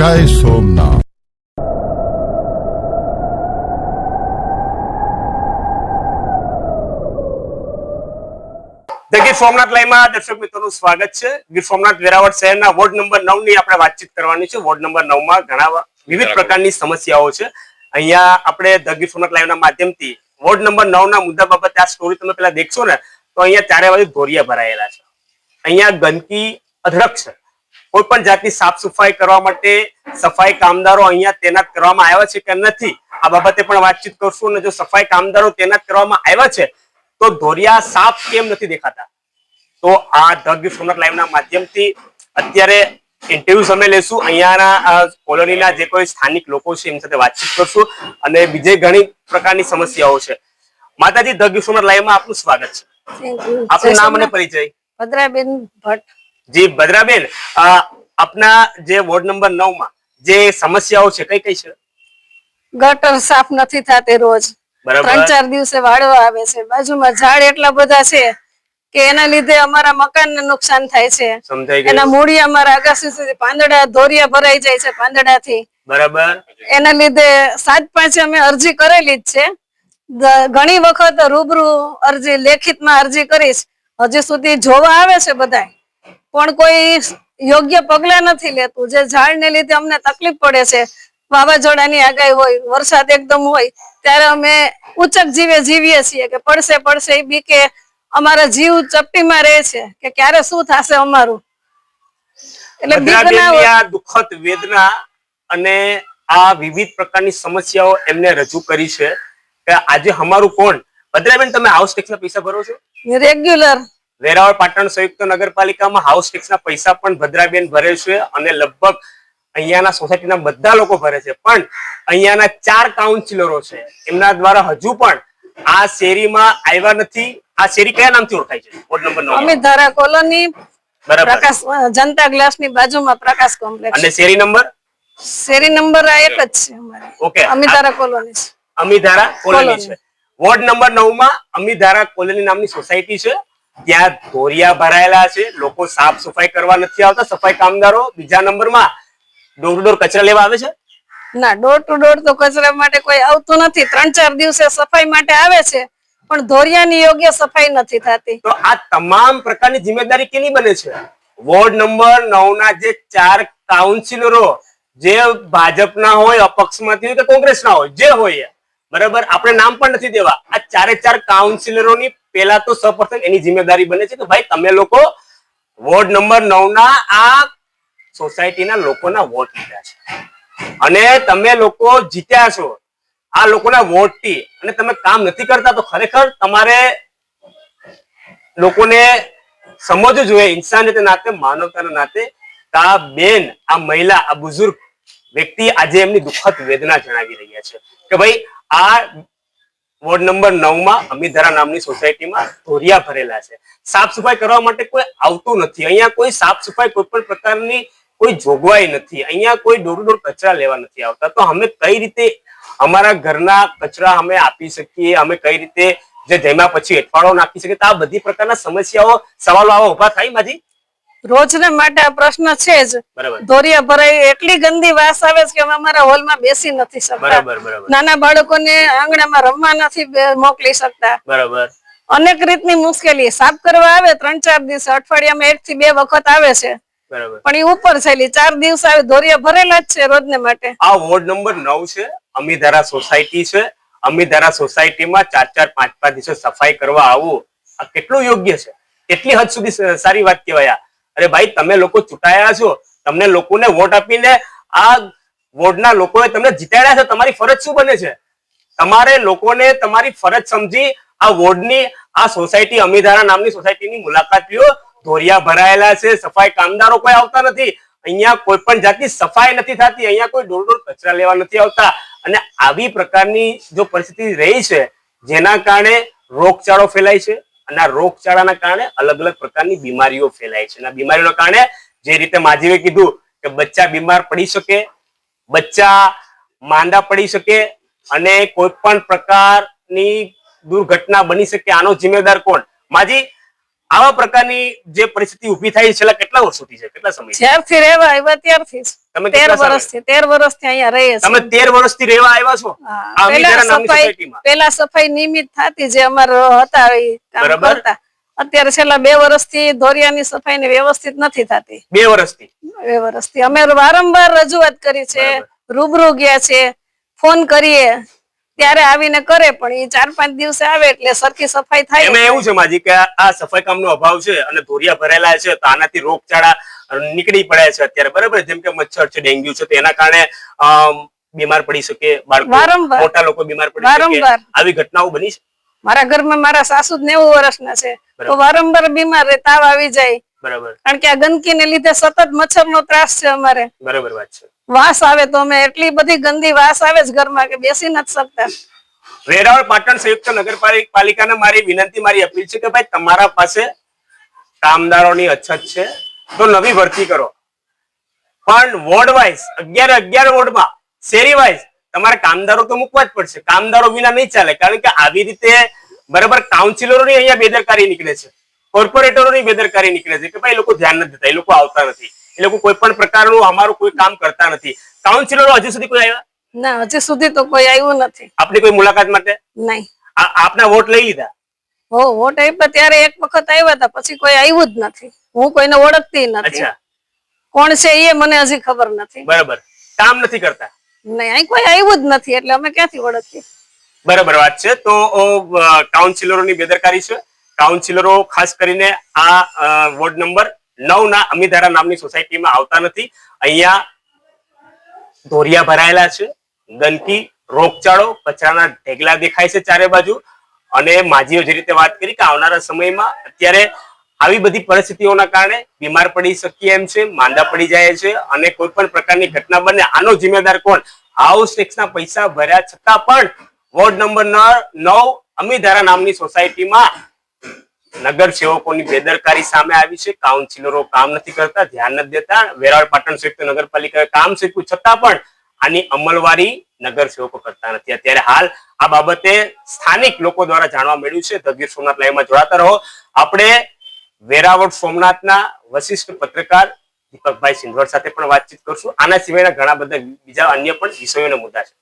જય સોમનાથ. ગીર સોમનાથ લાઈવમાં દર્શક મિત્રોનું સ્વાગત છે. ગીર સોમનાથ વેરાવળ શહેરના વોર્ડ નંબર નવની આપણે વાતચીત કરવાની છે. વોર્ડ નંબર નવમાં ઘણા વિવિધ પ્રકારની સમસ્યાઓ છે. અહીંયા આપણે ધ ગીર સોમનાથ લાઈવના માધ્યમથી વોર્ડ નંબર નવ ના મુદ્દા બાબતે આ સ્ટોરી તમે પેલા દેખશો ને તો અહીંયા ચારે બાજુ ધોરિયા ભરાયેલા છે. અહીંયા ગંદકી અઢળક છે. કોઈ પણ જાતની સાફ સફાઈ કરવા માટે સફાઈ કામદારો અહીંયા તૈનાત કરવામાં આવ્યા છે કે નથી આ બાબતે પણ વાતચીત કરશું અને જો સફાઈ કામદારો તૈનાત કરવામાં આવ્યા છે તો ધોરિયા સાફ કેમ નથી દેખાતા? તો આ ધ ગીર સોમનાથ લાઈવના માધ્યમથી અત્યારે ઇન્ટરવ્યુ અમે લેશું. અહીંયાના કોલોનીના જે કોઈ સ્થાનિક લોકો છે એમની સાથે વાતચીત કરશું અને બીજે ઘણી પ્રકારની સમસ્યાઓ છે. માતાજી ધ ગીર સોમનાથ લાઈવમાં આપનું સ્વાગત છે. આપનું નામ અને પરિચય. ભદ્રાબેન ભટ્ટ. જી બદરાબેન આપના જે વોર્ડ નંબર નવમાં જે સમસ્યાઓ છે કઈ કઈ છે? ગટર સાફ નથી થતી રોજ. ત્રણ ચાર દિવસે વાળવા આવે છે. બાજુમાં ઝાડ એટલા બધા છે કે એના લીધે અમારા મકાન ને નુકસાન થાય છે. એના ગયું અમારા અગાસી સુધી પાંદડા ધોરિયા ભરાઈ જાય છે પાંદડા થી બરાબર. એના લીધે સાત પાંચ અમે અરજી કરેલી જ છે. ઘણી વખત રૂબરૂ અરજી લેખિતમાં અરજી કરીશ. હજી સુધી જોવા આવે છે બધા પણ કોઈ યોગ્ય પગલા નથી લેતું. જે ઝાડને લીધે અમને તકલીફ પડે છે વાવાઝોડાની આગાહી હોય વરસાદ એકદમ હોય ત્યારે અમે ઉચક જીવે જીવીએ છીએ કે પડશે પડશે એ બીકે અમારા જીવ ચપટીમાં રહે છે કે ક્યારે શું થશે અમારું? એટલે આ દુઃખદ વેદના અને આ વિવિધ પ્રકારની સમસ્યાઓ એમને રજૂ કરી છે કે આજે અમારું કોણ? ભદ્રાબેન તમે હાઉસ પૈસા ભરો છો? રેગ્યુલર વેરાવળ પાટણ સંયુક્ત નગરપાલિકામાં હાઉસ ટેક્સના પૈસા પણ ભદ્રાબેન ભરે છે અને લગભગ અહીંયાના સોસાયટીના બધા લોકો ભરે છે. પણ અહીંયાના ચાર કાઉન્સિલરો છે. એમના દ્વારા હજુ પણ આ શેરીમાં આવ્યા નથી. આ શેરી કયા નામથી ઓળખાય છે? વોર્ડ નંબર અમિત ધારા કોલોની પ્રકાશ જનતા ગ્લાસની બાજુમાં પ્રકાશ કોમ્પ્લેક્સ. અને શેરી નંબર? શેરી નંબર આ એક જ છે અમારી. ઓકે અમિધારા કોલોની છે. અમિધારા કોલોની. છે. વોર્ડ નંબર નવમાં અમિધારા કોલોની નામની સોસાયટી છે. ત્યાં ધોરિયા ભરાયેલા છે. લોકો સાફ સફાઈ કરવા નથી આવતા. સફાઈ કામદારો બીજા નંબરમાં ડોર ટુ ડોર કચરા લેવા આવે છે? ના ડોર ટુ ડોર તો કચરા માટે કોઈ આવતું નથી. ત્રણ ચાર દિવસે સફાઈ માટે આવે છે પણ ધોરિયાની યોગ્ય સફાઈ નથી થતી. તો આ તમામ પ્રકારની જિમ્મેદારી કેની બને છે? વોર્ડ નંબર નવ ના જે ચાર કાઉન્સિલરો જે ભાજપના હોય અપક્ષમાંથી હોય કે કોંગ્રેસના હોય જે હોય બરાબર? આપણે નામ પણ નથી દેવા. આ ચારે ચાર કાઉન્સિલરોની પેલા તો સૌપ્રથમ એની જિમ્મેદારી બને છે કે ભાઈ, તમે લોકો વોર્ડ નંબર નવ ના આ સોસાયટીના લોકોના વોટ લીધા છે. અને તમે લોકો જીત્યા છો આ લોકોના વોટથી. અને તમે કામ નથી કરતા તો ખરેખર તમારે લોકોને સમજવું જોઈએ ઇન્સાનિયત નાતે માનવતાના નાતે. આ બેન, આ મહિલા, આ બુઝુર્ગ વ્યક્તિ આજે એમની દુઃખદ વેદના જણાવી રહ્યા છે. કે ભાઈ, આ વોર્ડ નંબર નવમાં અમિતધારા નામની સોસાયટીમાં ધોરિયા ભરેલા છે. સાફ સફાઈ કરવા માટે કોઈ આવતું નથી. અહીંયા કોઈ સાફ સફાઈ કોઈ પણ પ્રકારની કોઈ જોગવાઈ નથી. અહીંયા કોઈ ડોર દોર કચરા લેવા નથી આવતા. તો અમે કઈ રીતે અમારા ઘરના કચરા અમે આપી શકીએ? અમે કઈ રીતે જે જમ્યા પછી એઠવાડો નાખી શકીએ? તો આ બધી પ્રકારના સમસ્યાઓ, સવાલો આવા ઊભા થાય માજી? રોજને માટે આ પ્રશ્ન છે જ. ધોરિયા ભરાય એટલી ગંદી વાસ આવે છે કે અમે અમારા હોલમાં બેસી નથી શકતા. નાના બાળકોને આંગણામાં રમવા નથી મોકલી શકતા. બરાબર. અનેક રીતની મુશ્કેલી. સાફ કરવા આવે ત્રણ ચાર દિવસ. અઠવાડિયામાં એક થી બે વખત આવે છે. પણ એ ઉપર થયેલી ચાર દિવસ આવે ધોરિયા ભરેલા જ છે રોજને માટે. આ વોર્ડ નંબર નવ છે. અમીધારા સોસાયટી છે. અમીધારા સોસાયટીમાં ચાર ચાર પાંચ પાંચ દિવસે સફાઈ કરવા આવવું આ કેટલું યોગ્ય છે? કેટલી હદ સુધી સારી વાત કહેવાય આ? અરે ભાઈ, તમે લોકો ચૂંટાયા છો. તમને લોકોને વોટ આપીને આ વોર્ડના લોકોએ તમને જીતાડ્યા છે. તમારી ફરજ શું બને છે? તમારે લોકોને તમારી ફરજ સમજી આ વોર્ડની, આ સોસાયટી અમીધારા નામની સોસાયટીની મુલાકાત લ્યો ધોરિયા ભરાયેલા છે. સફાઈ કામદારો કોઈ આવતા નથી. અહીંયા કોઈ પણ જાતની સફાઈ નથી થતી. અહીંયા કોઈ ડોર ડોર કચરા લેવા નથી આવતા. અને આવી પ્રકારની જો પરિસ્થિતિ રહી છે, જેના કારણે રોગચાળો ફેલાય છે. અને આ રોગચાળાના કારણે અલગ અલગ પ્રકારની બીમારીઓ ફેલાય છે. અને બીમારીઓના કારણે જે રીતે માજીવે કીધું કે બચ્ચા બીમાર પડી શકે, બચ્ચા માંદા પડી શકે અને કોઈ પણ પ્રકારની દુર્ઘટના બની શકે, આનો જિમ્મેદાર કોણ? માજી આવા પ્રકારની જે પરિસ્થિતિ ઊભી થાય છેલ્લા કેટલા વર્ષોથી છે? કેટલા સમય જ્યારથી રહેવા આવ્યા ત્યારથી તમે તેર વર્ષથી તેર વર્ષથી અહીંયા રહીએ તમે તેર વર્ષથી રહેવા આવ્યા છો? પેલા સફાઈ નિયમિત થતી જે અમારો હતા બરાબર. અત્યારે છેલ્લા બે વર્ષથી ધોરિયાની સફાઈ ને વ્યવસ્થિત નથી થતી. બે વર્ષથી. બે વર્ષથી. અમે વારંવાર રજૂઆત કરી છે રૂબરૂ ગયા છે ફોન કરીએ. ત્યારે આવીને કરે પણ એ ચાર પાંચ દિવસે આવે એટલે સરખી સફાઈ થાય. એમાં એવું છે માજી કે આ સફાઈ કામનો અભાવ છે અને ધોરિયા ભરેલા છે તો આનાથી રોગચાળા નીકળી પડે છે અત્યારે. બરાબર? જેમ કે મચ્છર છે ડેન્ગ્યુ છે તો એના કારણે બીમાર પડી શકે બાળકો. મોટા લોકો બીમાર પડી શકે. આવી ઘટનાઓ બની છે? મારા ઘરમાં મારા સાસુ નેવું વર્ષના છે. તો વારંવાર બીમાર તાવ આવી જાય. બરાબર. કારણ કે આ ગંદકીને લીધે સતત મચ્છરનો ત્રાસ છે અમારે. બરાબર વાત છે. વાસ આવે તો અમે એટલી બધી ગંદી વાસ આવે છે ઘરમાં કે બેસી નથી શકતા. વેરાવળ પાટણ સંયુક્ત નગરપાલિકાને મારી વિનંતી મારી અપીલ છે કે ભાઈ તમારા પાસે કામદારોની અછત છે તો નવી ભરતી કરો. પણ વોર્ડ વાઇઝ અગિયાર અગિયાર વોર્ડમાં શેરી વાઇઝ તમારે કામદારો તો મૂકવા જ પડશે. કામદારો વિના નહીં ચાલે કારણ કે આવી રીતે બરાબર કાઉન્સિલરોની અહીંયા બેદરકારી નીકળે છે. કોર્પોરેટરોની બેદરકારી નીકળે છે કે ભાઈ લોકો ધ્યાન નથી દેતા એ લોકો આવતા નથી. એ લોકો કોઈ પણ પ્રકારનું અમારું કોઈ કામ કરતા નથી. કાઉન્સિલરો હજુ સુધી કોઈ આવ્યા? ના હજી સુધી તો કોઈ આવ્યું નથી. આપની કોઈ મુલાકાત માટે? નહીં. આપના વોટ લઈ લીધા? હો વોટ આપ્યા ત્યારે એક વખત આવ્યા હતા પછી કોઈ આવ્યું જ નથી. હું કોઈને ઓળખતી નથી. કોણ છે એ મને હજી ખબર નથી. બરાબર. કામ નથી કરતા? નહીં અહીં કોઈ આવ્યું જ નથી એટલે અમે ક્યાંથી ઓળખીએ? બરાબર વાત છે. તો કાઉન્સિલરોની બેદરકારી છે? કાઉન્સિલરો, ખાસ કરીને આ વોર્ડ નંબર નવ ના અમીધારા નામની સોસાયટીમાં આવતા નથી. અહીંયા ધોરિયા ભરાયેલા છે, ગંદકી, રોગચાળો, કચરાના ઢેગલા દેખાય છે ચારે બાજુ. અને માજીઓ જે રીતે વાત કરી કે આવનારા સમયમાં અત્યારે આવી બધી પરિસ્થિતિઓના કારણે બીમાર પડી શકીએ એમ છે, માંદા પડી જાય છે અને કોઈ પણ પ્રકારની ઘટના બને, આનો જિમ્મેદાર કોણ? હાઉસ ટેક્સના પૈસા ભર્યા છતાં પણ વોર્ડ નંબર નવ અમીધારા નામની સોસાયટીમાં નગર સેવકોની બેદરકારી સામે આવી છે. કાઉન્સિલરો કામ નથી કરતા, ધ્યાન નથી દેતા. વેરાવળ પાટણ સંયુક્ત નગરપાલિકાએ કામ શીખવું છતાં પણ આની અમલવારી નગર સેવકો કરતા નથી. અત્યારે હાલ આ બાબતે સ્થાનિક લોકો દ્વારા જાણવા મળ્યું છે. ધગીર ગીર સોમનાથ લાઈવમાં જોડાતા રહો. આપણે વેરાવળ સોમનાથના વશિષ્ઠ પત્રકાર દીપકભાઈ સિંધવડ સાથે પણ વાતચીત કરશું. આના સિવાયના ઘણા બધા બીજા અન્ય પણ વિષયોના મુદ્દા છે.